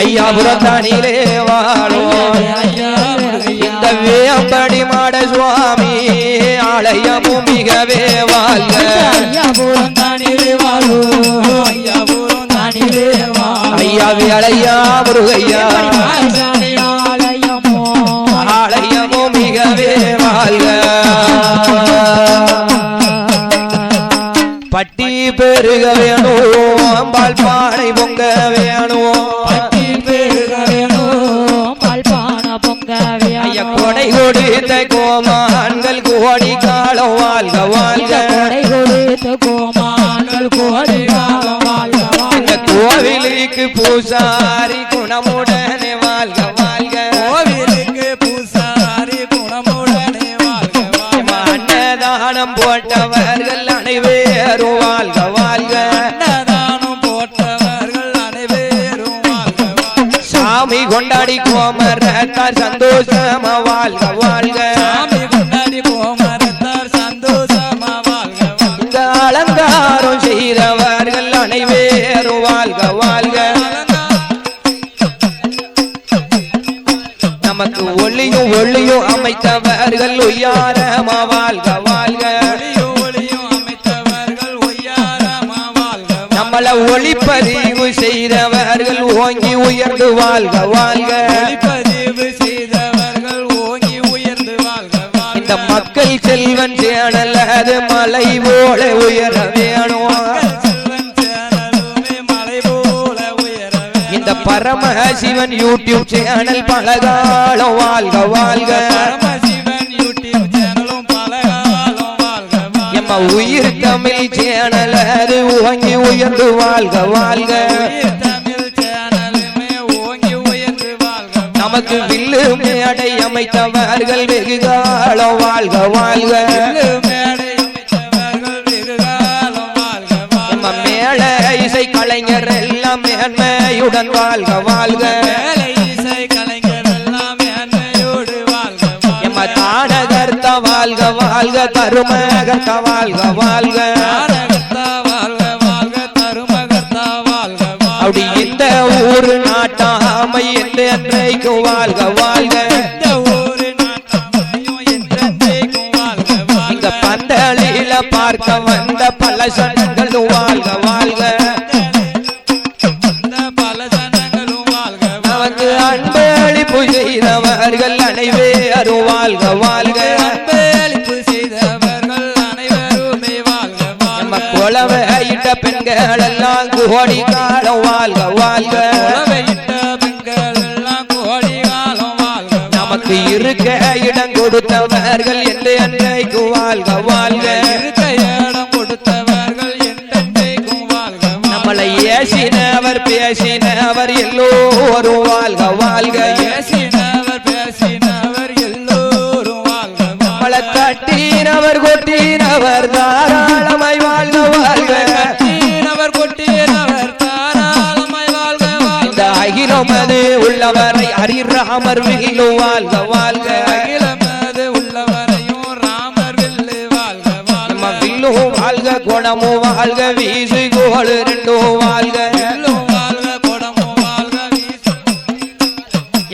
ஐயா புறத்தானிலே வாழும். இந்த வேம்படி மாட சுவாமி ஆலயமும் மிகவே வாழ்க. ஐயா வேலையா முருகையா. ஆலயமும் மிகவே வாழ்க. பட்டி பெருக வேணும் பால் பானை பொங்க வேணும். கொடுத்த கோமான்கள் கோடி காலம் வாழ்க வாழ்க. இந்த கோவிலுக்கு பூசாரி குணமுடனே வாழ்க வாழ்க. எம்மா அன்னதானம் போட்டவர்கள் அனைவரும் வாழ்க வாழ்க. கொண்டாடி கோமரத்தார் சந்தோஷமா வாழ்க வாழ்க. இந்த அலங்காரம் செய்தவர்கள் அனைவரும் வாழ்க வாழ்க. நமக்கு ஒளியும் ஒளியும் அமைத்தவர்கள் உய்யாரமா வாழ்க வாழ்க. நம்மள ஒளிப்பதிவு செய்தவர்கள் ஓங்கி உயர்ந்து வாழ்க வாழ்க. இந்த மக்கள் செல்வன் சேனல் அது மலை போல உயர வேணும் இந்த பரமசிவன் யூடியூப் சேனல் பலகாலம் வாழ்க வாழ்க. உயிர் தமிழ் சேனல் அது ஓங்கி உயர்ந்து வாழ்க வாழ்க. நமக்கு வில்லு மேடை அமைத்தவர்கள் வெகு காலம் வாழ்க வாழ்க. மேல இசை கலைஞர் எல்லாம் மேன்மையுடன் வாழ்க வாழ்க. எம்ம தானகர்த்த வாழ்க வாழ்க. தருமகர்த்த வாழ்க வாழ்க. அப்படி இந்த ஊரு நாட்டாமை என்று என்றைக்கு வாழ்க வாழ்க. இங்க பந்தலில பார்க்க வந்த பல சனங்கள் வாழ்க வாழ்க. நமக்கு அன்பளிப்பு செய்தவர்கள் அனைவரும் வாழ்க. வாழ்க இட்ட பெண்கள் எல்லாம் கோடி காலம் வாழ்க வாழ்க. நமக்கு இருக்க இடம் கொடுத்தவர்கள் எந்த அன்றைக்கு வாழ்க வாழ்க. இருக்க இடம் கொடுத்தவர்கள் நம்மளை ஏசினவர் பேசினவர் எல்லோரும் வாழ்க வாழ்க. ஏசினவர் பேசினவர் எல்லோரும் வாழ்க நம்மளை கட்டினவர் கொட்டினவர் தான். ஹரிராமர் வில்லும் வாழ்க. வாழ்க நம்ம வில்லும் வாழ்க குணமும் வாழ்க வீசு கோடு ரெண்டும் வாழ்க.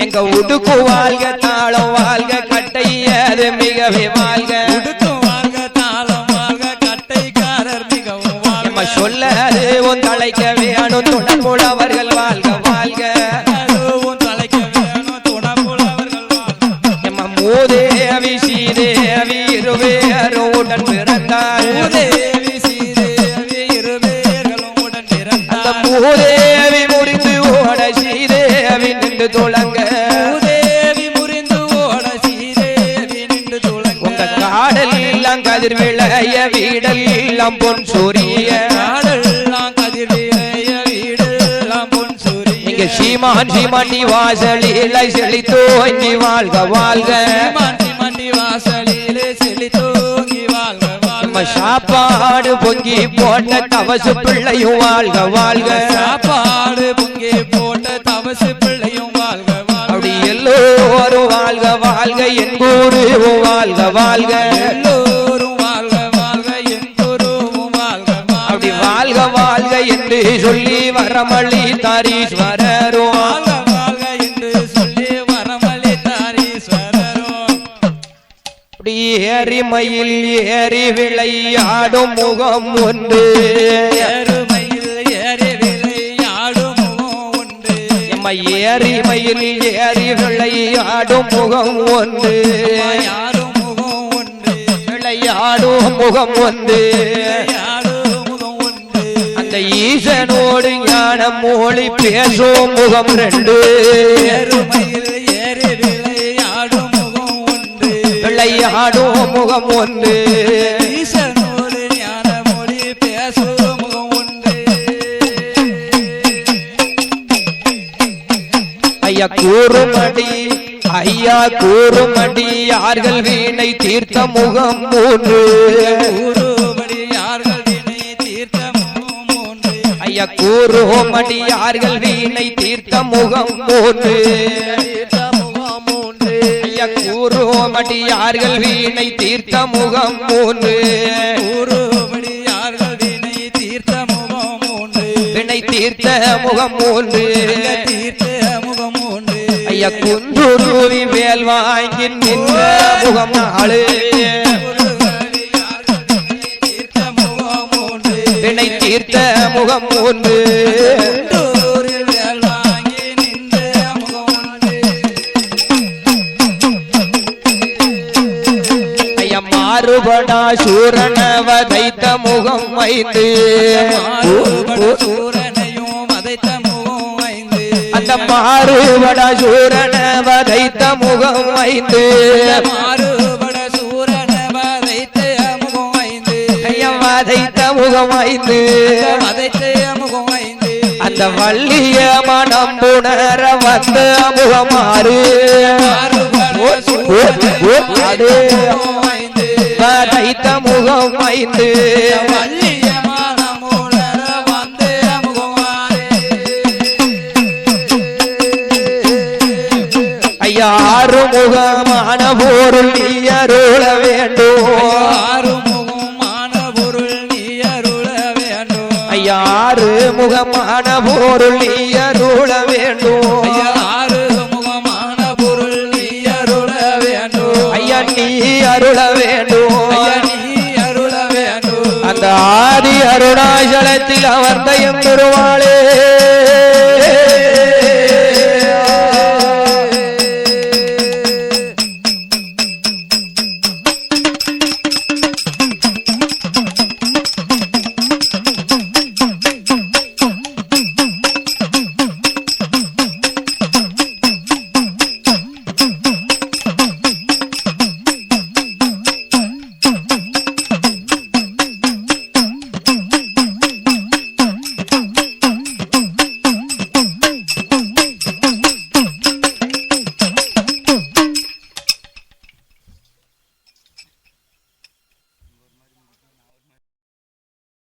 எங்க உடுக்கு வாழ்க தாளம் வாழ்க கட்டை அது மிகவே வாழ்க. நம்ம சொல்ல அது உன் தலைக்க வேணும் துணமுழவர்கள் வாழ்க வாழ்க அந்த மூதேவி முடிந்து ஓட சீதேவி நின்று துளங்க. உங்க காடல் எல்லாம் கதிர் விளைய வீடல் எல்லாம் பொன் சூரிய. இங்க சீமான் சீமாண்டி வாசலில் செழித்தோங்கி வாழ்க வாழ்க. நம்ம சாப்பாடு பொங்கி போட்ட தவசு பிள்ளையும் வாழ்க வாழ்க. சாப்பாடு பொங்கி போட்ட தவசு பிள்ளையும் வாழ்க அப்படி எல்லோரும் வாழ்க வாழ்க. என் ஊரு வாழ்க வாழ்க. எல்லோரும் வாழ்க வாழ்க. என் குருவும் வாழ்க அப்படி வாழ்க வாழ்க என்று சொல்லி வரமளி தாரீஸ்வரரும் அப்படி ஏறி விளையாடும் முகம் ஒன்று. எருமையில் ஏறி விளையாடும் முகம் உண்டு எம்மை ஏறி மயில் ஏறி விளையாடும் முகம் ஒன்று. யாரும் முகம் உண்டு விளையாடும் முகம் ஒன்று. அந்த ஈசனோடு ஞான மொழி பேசும் முகம் ரெண்டு. முகம் ஒன்று ஈசனோடு ஞான மொழி பேசும் முகம் உண்டு. ஐயா கூறுமடி ஐயா கூறுமடி யார்கள் வீணை தீர்த்த முகம் மூன்று. கூறுபடி யார்கள் வினை தீர்த்த முகம் உண்டு ஐயா கூறுமடி யார்கள் வீணை தீர்த்த முகம் மூன்று. கூறுமடி யார்கள் வீணை தீர்த்த முகம் மூன்று. கூறுபடி யார்கள் வினை தீர்த்த முகம் உண்டு வினை தீர்த்த முகம் மூன்று. தீர்த்த முகம் உண்டு ஐயா குந்துருவி வேல் வாங்கி நின்ற முகம் நாளு வினை தீர்த்த முகம் மூன்று. மாறுபடா சூரன வதைத்த முகம் ஐந்து அந்த மாறுபடா சூரன வதைத்த முகம் சூரன வதைத்த முகம் ஐந்து அந்த வள்ளிய மனம் புணர வந்த முகமாறு முகம் ஐந்து வள்ளியமான மூலர வந்த முகமாறு ஐயா ஆறு முகமான பொருள் நீ அருள வேண்டும். ஆறுமுகமான பொருள் நீ அருள வேண்டும். ஐயா ஆறு முகமான பொருள் நீ ஆதி அருணாச்சலத்தில் அமர்ந்த எம் பெருமாளே